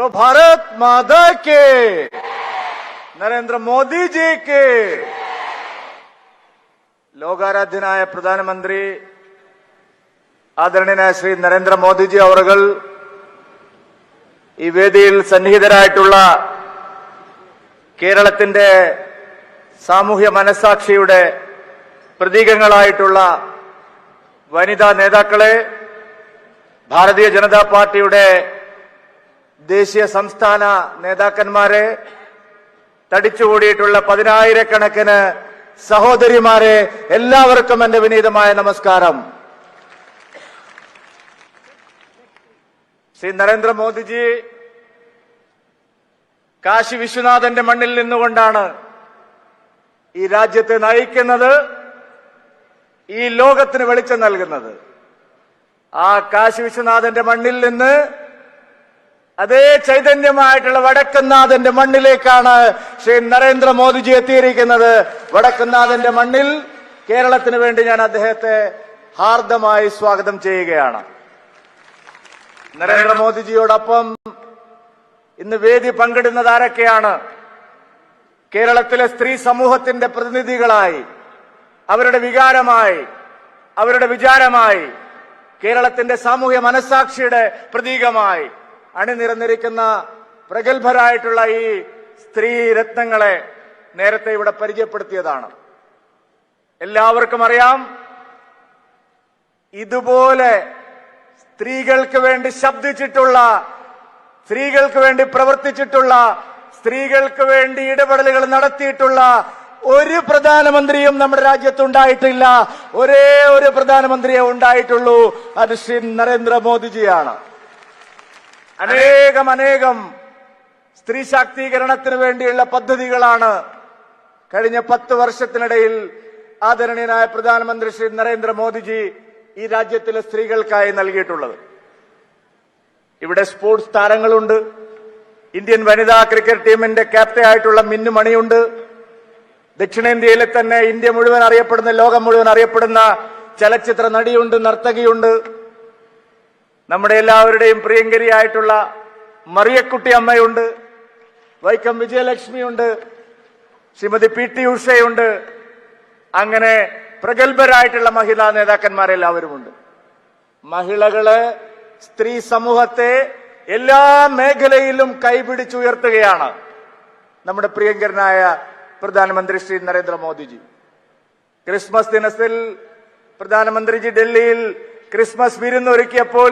बोलो भारत माता के നരേന്ദ്ര മോദിജിക്ക് ലോകാരാധ്യനായ പ്രധാനമന്ത്രി ആദരണീയനായ ശ്രീ നരേന്ദ്രമോദിജി അവറുകൾ ഈ വേദിയിൽ സന്നിഹിതരായിട്ടുള്ള കേരളത്തിന്റെ സാമൂഹ്യ മനസാക്ഷിയുടെ പ്രതീകങ്ങളായിട്ടുള്ള വനിതാ നേതാക്കളെ ഭാരതീയ ജനതാ പാർട്ടിയുടെ ദേശീയ സംസ്ഥാന നേതാക്കന്മാരെ തടിച്ചുകൂടിയിട്ടുള്ള പതിനായിരക്കണക്കിന് സഹോദരിമാരെ എല്ലാവർക്കും എന്റെ വിനീതമായ നമസ്കാരം. ശ്രീ നരേന്ദ്രമോദിജി കാശി വിശ്വനാഥന്റെ മണ്ണിൽ നിന്നുകൊണ്ടാണ് ഈ രാജ്യത്തെ നയിക്കുന്നത് ഈ ലോകത്തിന് വെളിച്ചം നൽകുന്നത്. ആ കാശി വിശ്വനാഥന്റെ മണ്ണിൽ നിന്ന് അതേ ചൈതന്യമായിട്ടുള്ള വടക്കനാഥന്റെ മണ്ണിലേക്കാണ് ശ്രീ നരേന്ദ്രമോദിജി എത്തിയിരിക്കുന്നത്. വടക്കനാഥന്റെ മണ്ണിൽ കേരളത്തിന് വേണ്ടി ഞാൻ അദ്ദേഹത്തെ ഹാർദമായി സ്വാഗതം ചെയ്യുകയാണ്. നരേന്ദ്രമോദിജിയോടൊപ്പം ഇന്ന് വേദി പങ്കിടുന്നത് ആരൊക്കെയാണ്? കേരളത്തിലെ സ്ത്രീ സമൂഹത്തിന്റെ പ്രതിനിധികളായി അവരുടെ വികാരമായി അവരുടെ വിചാരമായി കേരളത്തിന്റെ സാമൂഹ്യ മനസാക്ഷിയുടെ പ്രതീകമായി അണിനിരന്നിരിക്കുന്ന പ്രഗത്ഭരായിട്ടുള്ള ഈ സ്ത്രീ രത്നങ്ങളെ നേരത്തെ ഇവിടെ പരിചയപ്പെടുത്തിയതാണ്. എല്ലാവർക്കും അറിയാം ഇതുപോലെ സ്ത്രീകൾക്ക് വേണ്ടി ശബ്ദിച്ചിട്ടുള്ള സ്ത്രീകൾക്ക് വേണ്ടി പ്രവർത്തിച്ചിട്ടുള്ള സ്ത്രീകൾക്ക് വേണ്ടി ഇടപെടലുകൾ നടത്തിയിട്ടുള്ള ഒരു പ്രധാനമന്ത്രിയും നമ്മുടെ രാജ്യത്ത് ഉണ്ടായിട്ടില്ല ഒരേ ഒരു പ്രധാനമന്ത്രിയെ ഉണ്ടായിട്ടുള്ളൂ. അത് ശ്രീ നരേന്ദ്രമോദിജിയാണ്. അനേകം അനേകം സ്ത്രീ ശാക്തീകരണത്തിന് വേണ്ടിയുള്ള പദ്ധതികളാണ് കഴിഞ്ഞ പത്ത് വർഷത്തിനിടയിൽ ആദരണീയനായ പ്രധാനമന്ത്രി ശ്രീ നരേന്ദ്രമോദിജി ഈ രാജ്യത്തിലെ സ്ത്രീകൾക്കായി നൽകിയിട്ടുള്ളത്. ഇവിടെ സ്പോർട്സ് താരങ്ങളുണ്ട്. ഇന്ത്യൻ വനിതാ ക്രിക്കറ്റ് ടീമിന്റെ ക്യാപ്റ്റൻ ആയിട്ടുള്ള മിന്നു മണിയുണ്ട്. ദക്ഷിണേന്ത്യയിലെ തന്നെ ഇന്ത്യ മുഴുവൻ അറിയപ്പെടുന്ന ലോകം മുഴുവൻ അറിയപ്പെടുന്ന ചലച്ചിത്ര നടിയുണ്ട് നർത്തകിയുണ്ട്. നമ്മുടെ എല്ലാവരുടെയും പ്രിയങ്കരിയായിട്ടുള്ള മറിയക്കുട്ടി അമ്മയുണ്ട് വൈക്കം വിജയലക്ഷ്മിയുണ്ട് ശ്രീമതി പി ടി ഉഷയുണ്ട് അങ്ങനെ പ്രഗത്ഭരായിട്ടുള്ള മഹിളാ നേതാക്കന്മാരെല്ലാവരുമുണ്ട്. മഹിളകൾ സ്ത്രീ സമൂഹത്തെ എല്ലാ മേഖലയിലും കൈപിടിച്ചുയർത്തുകയാണ് നമ്മുടെ പ്രിയങ്കരനായ പ്രധാനമന്ത്രി ശ്രീ നരേന്ദ്രമോദിജി. ക്രിസ്മസ് ദിനത്തിൽ പ്രധാനമന്ത്രിജി ഡൽഹിയിൽ ക്രിസ്മസ് വിരുന്നൊരുക്കിയപ്പോൾ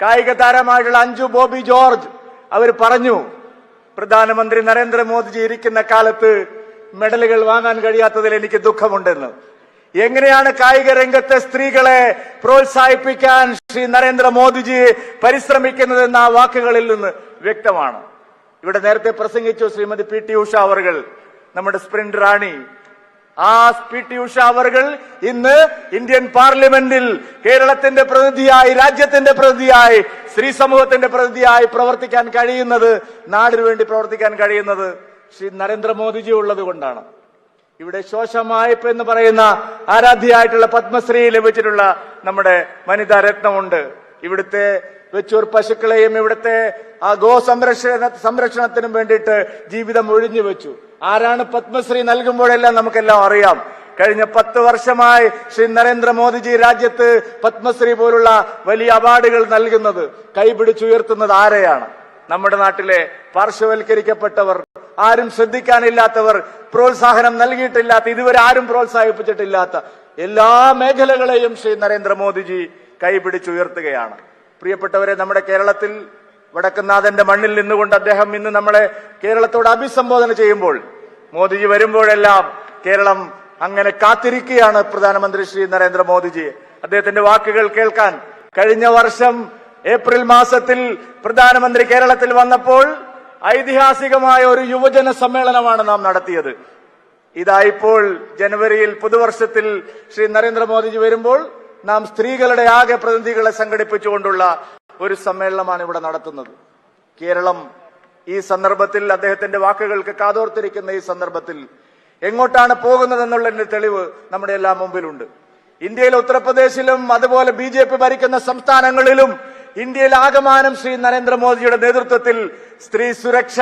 കായിക താരമായിട്ടുള്ള അഞ്ജു ബോബി ജോർജ്. അവർ പറഞ്ഞു പ്രധാനമന്ത്രി നരേന്ദ്രമോദിജി ഇരിക്കുന്ന കാലത്ത് മെഡലുകൾ വാങ്ങാൻ കഴിയാത്തതിൽ എനിക്ക് ദുഃഖമുണ്ടെന്ന്. എങ്ങനെയാണ് കായിക രംഗത്തെ സ്ത്രീകളെ പ്രോത്സാഹിപ്പിക്കാൻ ശ്രീ നരേന്ദ്രമോദിജി പരിശ്രമിക്കുന്നത് എന്ന ആ വാക്കുകളിൽ നിന്ന് വ്യക്തമാണ്. ഇവിടെ നേരത്തെ പ്രസംഗിച്ചു ശ്രീമതി പി ടി ഉഷ അവർ നമ്മുടെ സ്പ്രിന്റ് റാണി ആ പി ടി ഉഷ അവർകൾ ഇന്ന് ഇന്ത്യൻ പാർലമെന്റിൽ കേരളത്തിന്റെ പ്രതിനിധിയായി രാജ്യത്തിന്റെ പ്രതിനിധിയായി സ്ത്രീ സമൂഹത്തിന്റെ പ്രതിനിധിയായി പ്രവർത്തിക്കാൻ കഴിയുന്നത് നാടിനു വേണ്ടി പ്രവർത്തിക്കാൻ കഴിയുന്നത് ശ്രീ നരേന്ദ്രമോദിജി ഉള്ളത് കൊണ്ടാണ്. ഇവിടെ ശോശമായപ്പ് എന്ന് പറയുന്ന ആരാധ്യയായിട്ടുള്ള പത്മശ്രീ ലഭിച്ചിട്ടുള്ള നമ്മുടെ വനിതാ രത്നമുണ്ട്. ഇവിടുത്തെ വെച്ചൂർ പശുക്കളെയും ഇവിടുത്തെ ആ ഗോ സംരക്ഷണ സംരക്ഷണത്തിനും വേണ്ടിയിട്ട് ജീവിതം ഒഴിഞ്ഞു വെച്ചു. ആരാണ് പത്മശ്രീ നൽകുമ്പോഴെല്ലാം നമുക്കെല്ലാം അറിയാം. കഴിഞ്ഞ പത്ത് വർഷമായി ശ്രീ നരേന്ദ്രമോദിജി രാജ്യത്ത് പത്മശ്രീ പോലുള്ള വലിയ അവാർഡുകൾ നൽകുന്നത് കൈപിടിച്ചുയർത്തുന്നത് ആരെയാണ്? നമ്മുടെ നാട്ടിലെ പാർശ്വവൽക്കരിക്കപ്പെട്ടവർ ആരും ശ്രദ്ധിക്കാനില്ലാത്തവർ പ്രോത്സാഹനം നൽകിയിട്ടില്ലാത്ത ഇതുവരെ ആരും പ്രോത്സാഹിപ്പിച്ചിട്ടില്ലാത്ത എല്ലാ മേഖലകളെയും ശ്രീ നരേന്ദ്രമോദിജി കൈപിടിച്ചുയർത്തുകയാണ്. പ്രിയപ്പെട്ടവരെ നമ്മുടെ കേരളത്തിൽ വടക്കുന്നാഥന്റെ മണ്ണിൽ നിന്നുകൊണ്ട് അദ്ദേഹം ഇന്ന് നമ്മളെ കേരളത്തോട് അഭിസംബോധന ചെയ്യുമ്പോൾ മോദിജി വരുമ്പോഴെല്ലാം കേരളം അങ്ങനെ കാത്തിരിക്കുകയാണ് പ്രധാനമന്ത്രി ശ്രീ നരേന്ദ്രമോദിജി. അദ്ദേഹത്തിന്റെ വാക്കുകൾ കേൾക്കാൻ കഴിഞ്ഞ വർഷം ഏപ്രിൽ മാസത്തിൽ പ്രധാനമന്ത്രി കേരളത്തിൽ വന്നപ്പോൾ ഐതിഹാസികമായ ഒരു യുവജന സമ്മേളനമാണ് നാം നടത്തിയത്. ഇതായിപ്പോൾ ജനുവരിയിൽ പുതുവർഷത്തിൽ ശ്രീ നരേന്ദ്രമോദിജി വരുമ്പോൾ നാം സ്ത്രീകളുടെ ആകെ പ്രതിനിധികളെ സംഘടിപ്പിച്ചുകൊണ്ടുള്ള ഒരു സമ്മേളനമാണ് ഇവിടെ നടത്തുന്നത്. കേരളം ഈ സന്ദർഭത്തിൽ അദ്ദേഹത്തിന്റെ വാക്കുകൾക്ക് കാതോർത്തിരിക്കുന്ന ഈ സന്ദർഭത്തിൽ എങ്ങോട്ടാണ് പോകുന്നതെന്നുള്ളതിന്റെ തെളിവ് നമ്മുടെ എല്ലാം മുമ്പിലുണ്ട്. ഇന്ത്യയിലെ ഉത്തർപ്രദേശിലും അതുപോലെ ബി ജെ പി ഭരിക്കുന്ന സംസ്ഥാനങ്ങളിലും ഇന്ത്യയിൽ ആകമാനം ശ്രീ നരേന്ദ്രമോദിയുടെ നേതൃത്വത്തിൽ സ്ത്രീ സുരക്ഷ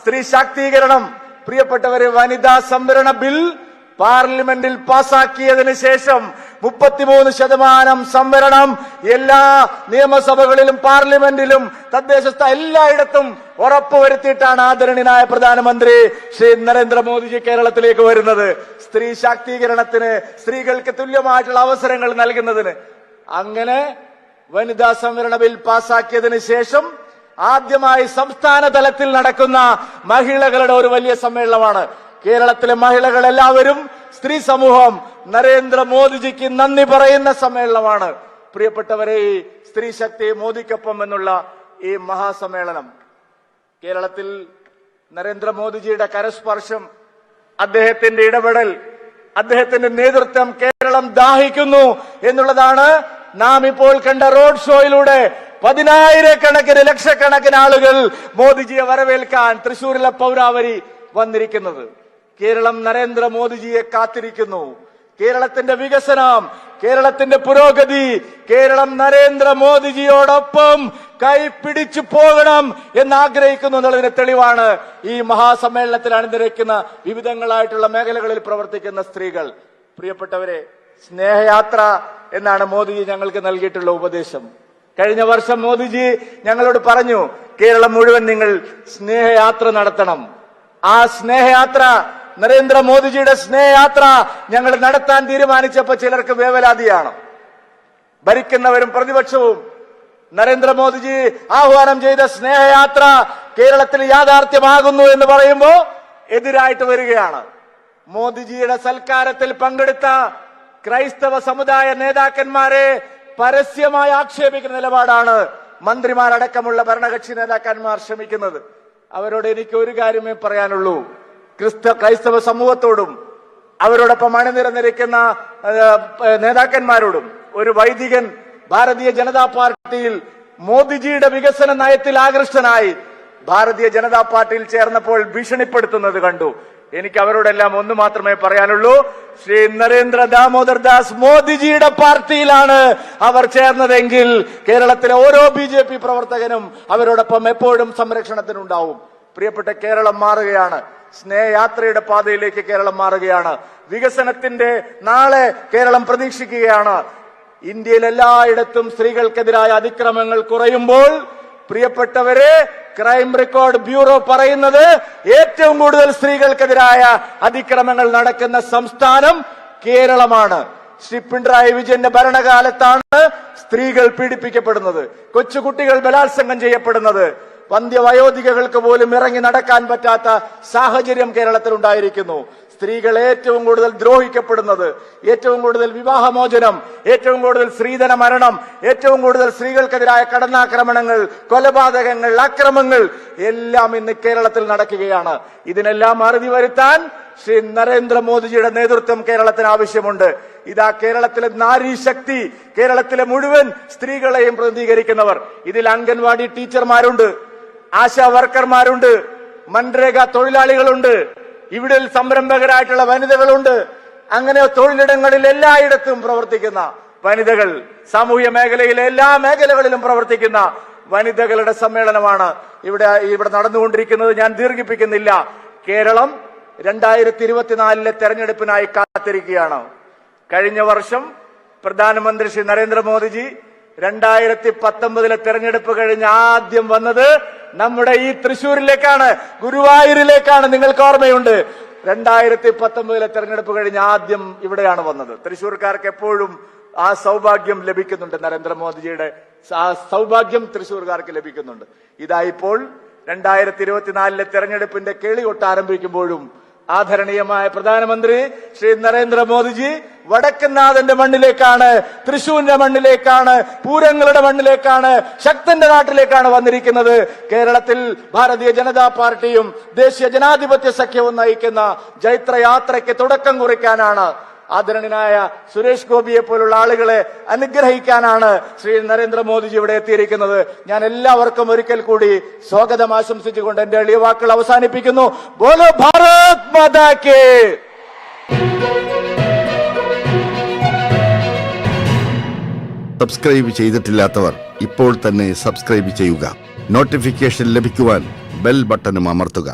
സ്ത്രീ ശാക്തീകരണം പ്രിയപ്പെട്ടവരെ വനിതാ സംവരണ ബിൽ പാർലമെന്റിൽ പാസാക്കിയതിനു ശേഷം മുപ്പത്തിമൂന്ന് ശതമാനം സംവരണം എല്ലാ നിയമസഭകളിലും പാർലമെന്റിലും തദ്ദേശ എല്ലായിടത്തും ഉറപ്പുവരുത്തിയിട്ടാണ് ആദരണീയനായ പ്രധാനമന്ത്രി ശ്രീ നരേന്ദ്രമോദിജി കേരളത്തിലേക്ക് വരുന്നത്. സ്ത്രീ ശാക്തീകരണത്തിന് സ്ത്രീകൾക്ക് തുല്യമായിട്ടുള്ള അവസരങ്ങൾ നൽകുന്നതിന്. അങ്ങനെ വനിതാ സംവരണ ബിൽ പാസാക്കിയതിന് ശേഷം ആദ്യമായി സംസ്ഥാന തലത്തിൽ നടക്കുന്ന മഹിളകളുടെ ഒരു വലിയ സമ്മേളനമാണ്. കേരളത്തിലെ മഹിളകൾ എല്ലാവരും സ്ത്രീ സമൂഹം നരേന്ദ്രമോദിജിക്ക് നന്ദി പറയുന്ന സമ്മേളനമാണ്. പ്രിയപ്പെട്ടവരെ ഈ സ്ത്രീ ശക്തി മോദിക്കൊപ്പം എന്നുള്ള ഈ മഹാസമ്മേളനം. കേരളത്തിൽ നരേന്ദ്രമോദിജിയുടെ കരസ്പർശം അദ്ദേഹത്തിന്റെ ഇടപെടൽ അദ്ദേഹത്തിന്റെ നേതൃത്വം കേരളം ദാഹിക്കുന്നു എന്നുള്ളതാണ് നാം ഇപ്പോൾ കണ്ട റോഡ് ഷോയിലൂടെ പതിനായിരക്കണക്കിന് ലക്ഷക്കണക്കിന് ആളുകൾ മോദിജിയെ വരവേൽക്കാൻ തൃശൂരിലെ പൗരാവരി വന്നിരിക്കുന്നത്. കേരളം നരേന്ദ്രമോദിജിയെ കാത്തിരിക്കുന്നു. കേരളത്തിന്റെ വികസനം കേരളത്തിന്റെ പുരോഗതി കേരളം നരേന്ദ്രമോദിജിയോടൊപ്പം കൈപിടിച്ചു പോകണം എന്ന് ആഗ്രഹിക്കുന്നു എന്നുള്ളതിന് തെളിവാണ് ഈ മഹാസമ്മേളനത്തിൽ അണിനിരക്കുന്ന വിവിധങ്ങളായിട്ടുള്ള മേഖലകളിൽ പ്രവർത്തിക്കുന്ന സ്ത്രീകൾ. പ്രിയപ്പെട്ടവരെ സ്നേഹയാത്ര എന്നാണ് മോദിജി ഞങ്ങൾക്ക് നൽകിയിട്ടുള്ള ഉപദേശം. കഴിഞ്ഞ വർഷം മോദിജി ഞങ്ങളോട് പറഞ്ഞു കേരളം മുഴുവൻ നിങ്ങൾ സ്നേഹയാത്ര നടത്തണം. ആ സ്നേഹയാത്ര നരേന്ദ്രമോദിജിയുടെ സ്നേഹയാത്ര ഞങ്ങൾ നടത്താൻ തീരുമാനിച്ചപ്പോൾ ചിലർക്ക് വേവലാതിയാണ്. ഭരിക്കുന്നവരും പ്രതിപക്ഷവും നരേന്ദ്രമോദിജി ആഹ്വാനം ചെയ്ത സ്നേഹയാത്ര കേരളത്തിൽ യാഥാർത്ഥ്യമാകുന്നു എന്ന് പറയുമ്പോൾ എതിരായിട്ട് വരികയാണ്. മോദിജിയുടെ സൽക്കാരത്തിൽ പങ്കെടുത്ത ക്രൈസ്തവ സമുദായ നേതാക്കന്മാരെ പരസ്യമായി ആക്ഷേപിക്കുന്ന നിലപാടാണ് മന്ത്രിമാരടക്കമുള്ള ഭരണകക്ഷി നേതാക്കന്മാർ ശ്രമിക്കുന്നത്. അവരോട് എനിക്ക് ഒരു കാര്യമേ പറയാനുള്ളൂ. ക്രിസ്ത ക്രൈസ്തവ സമൂഹത്തോടും അവരോടൊപ്പം അണിനിരന്നിരിക്കുന്ന നേതാക്കന്മാരോടും ഒരു വൈദികൻ ഭാരതീയ ജനതാ പാർട്ടിയിൽ മോദിജിയുടെ വികസന നയത്തിൽ ആകൃഷ്ടനായി ഭാരതീയ ജനതാ പാർട്ടിയിൽ ചേർന്നപ്പോൾ ഭീഷണിപ്പെടുത്തുന്നത് കണ്ടു. എനിക്ക് അവരോടെല്ലാം ഒന്ന് മാത്രമേ പറയാനുള്ളൂ. ശ്രീ നരേന്ദ്ര ദാമോദർ ദാസ് മോദിജിയുടെ പാർട്ടിയിലാണ് അവർ ചേർന്നതെങ്കിൽ കേരളത്തിലെ ഓരോ ബി പ്രവർത്തകനും അവരോടൊപ്പം എപ്പോഴും സംരക്ഷണത്തിനുണ്ടാവും. പ്രിയപ്പെട്ട കേരളം മാറുകയാണ്. സ്നേഹയാത്രയുടെ പാതയിലേക്ക് കേരളം മാറുകയാണ്. വികസനത്തിന്റെ നാളെ കേരളം പ്രതീക്ഷിക്കുകയാണ്. ഇന്ത്യയിൽ എല്ലായിടത്തും സ്ത്രീകൾക്കെതിരായ അതിക്രമങ്ങൾ കുറയുമ്പോൾ പ്രിയപ്പെട്ടവരെ ക്രൈം റെക്കോർഡ് ബ്യൂറോ പറയുന്നത് ഏറ്റവും കൂടുതൽ സ്ത്രീകൾക്കെതിരായ അതിക്രമങ്ങൾ നടക്കുന്ന സംസ്ഥാനം കേരളമാണ്. ശ്രീ പിണറായി വിജയന്റെ ഭരണകാലത്താണ് സ്ത്രീകൾ പീഡിപ്പിക്കപ്പെടുന്നത് കൊച്ചുകുട്ടികൾ ബലാത്സംഗം ചെയ്യപ്പെടുന്നത്. വന്ധ്യവയോധികൾക്ക് പോലും ഇറങ്ങി നടക്കാൻ പറ്റാത്ത സാഹചര്യം കേരളത്തിൽ ഉണ്ടായിരിക്കുന്നു സ്ത്രീകൾ ഏറ്റവും കൂടുതൽ ദ്രോഹിക്കപ്പെടുന്നത് ഏറ്റവും കൂടുതൽ വിവാഹമോചനം ഏറ്റവും കൂടുതൽ സ്ത്രീധന മരണം ഏറ്റവും കൂടുതൽ സ്ത്രീകൾക്കെതിരായ കടന്നാക്രമണങ്ങൾ കൊലപാതകങ്ങൾ അക്രമങ്ങൾ എല്ലാം ഇന്ന് കേരളത്തിൽ നടക്കുകയാണ്. ഇതിനെല്ലാം അറുതി വരുത്താൻ ശ്രീ നരേന്ദ്രമോദിജിയുടെ നേതൃത്വം കേരളത്തിന് ആവശ്യമുണ്ട്. ഇതാ കേരളത്തിലെ നാരീ ശക്തി കേരളത്തിലെ മുഴുവൻ സ്ത്രീകളെയും പ്രതിനിധീകരിക്കുന്നവർ. ഇതിൽ അംഗൻവാടി ടീച്ചർമാരുണ്ട്. ആശാ വർക്കർമാരുണ്ട് മൻരേഗ തൊഴിലാളികളുണ്ട് ഇവിടെ സംരംഭകരായിട്ടുള്ള വനിതകളുണ്ട്. അങ്ങനെ തൊഴിലിടങ്ങളിൽ എല്ലായിടത്തും പ്രവർത്തിക്കുന്ന വനിതകൾ സാമൂഹ്യ മേഖലയിലെ എല്ലാ മേഖലകളിലും പ്രവർത്തിക്കുന്ന വനിതകളുടെ സമ്മേളനമാണ് ഇവിടെ ഇവിടെ നടന്നുകൊണ്ടിരിക്കുന്നത്. ഞാൻ ദീർഘിപ്പിക്കുന്നില്ല. കേരളം രണ്ടായിരത്തി ഇരുപത്തിനാലിലെ തെരഞ്ഞെടുപ്പിനായി കാത്തിരിക്കുകയാണ്. കഴിഞ്ഞ വർഷം പ്രധാനമന്ത്രി ശ്രീ നരേന്ദ്രമോദിജി രണ്ടായിരത്തി പത്തൊമ്പതിലെ തെരഞ്ഞെടുപ്പ് കഴിഞ്ഞ് ആദ്യം വന്നത് നമ്മുടെ ഈ തൃശൂരിലേക്കാണ് ഗുരുവായൂരിലേക്കാണ്. നിങ്ങൾക്ക് ഓർമ്മയുണ്ട് രണ്ടായിരത്തി പത്തൊമ്പതിലെ തെരഞ്ഞെടുപ്പ് കഴിഞ്ഞ് ആദ്യം ഇവിടെയാണ് വന്നത്. തൃശൂർക്കാർക്ക് എപ്പോഴും ആ സൗഭാഗ്യം ലഭിക്കുന്നുണ്ട് നരേന്ദ്രമോദിജിയുടെ ആ സൗഭാഗ്യം തൃശൂർക്കാർക്ക് ലഭിക്കുന്നുണ്ട്. ഇതായിപ്പോൾ രണ്ടായിരത്തി ഇരുപത്തിനാലിലെ തെരഞ്ഞെടുപ്പിന്റെ കേളികൊട്ട് ആരംഭിക്കുമ്പോഴും ആദരണീയമായ പ്രധാനമന്ത്രി ശ്രീ നരേന്ദ്രമോദിജി വടക്കനാഥന്റെ മണ്ണിലേക്കാണ് തൃശൂരിന്റെ മണ്ണിലേക്കാണ് പൂരങ്ങളുടെ മണ്ണിലേക്കാണ് ശക്തന്റെ നാട്ടിലേക്കാണ് വന്നിരിക്കുന്നത്. കേരളത്തിൽ ഭാരതീയ ജനതാ പാർട്ടിയും ദേശീയ ജനാധിപത്യ സഖ്യവും നയിക്കുന്ന ജൈത്രയാത്രയ്ക്ക് തുടക്കം കുറിക്കാനാണ് ആദരണീയനായ സുരേഷ് ഗോപിയെ പോലുള്ള ആളുകളെ അനുഗ്രഹിക്കാനാണ് ശ്രീ നരേന്ദ്രമോദിജി ഇവിടെ എത്തിയിരിക്കുന്നത്. ഞാൻ എല്ലാവർക്കും ഒരിക്കൽ കൂടി സ്വാഗതം ആശംസിച്ചുകൊണ്ട് എന്റെ എളിയ വാക്കുകൾ അവസാനിപ്പിക്കുന്നു. ബോലോ ഭാരത് മാതാ കേ. സബ്സ്ക്രൈബ് ചെയ്തിട്ടില്ലാത്തവർ ഇപ്പോൾ തന്നെ സബ്സ്ക്രൈബ് ചെയ്യുക. നോട്ടിഫിക്കേഷൻ ലഭിക്കുവാൻ ബെൽ ബട്ടണും അമർത്തുക.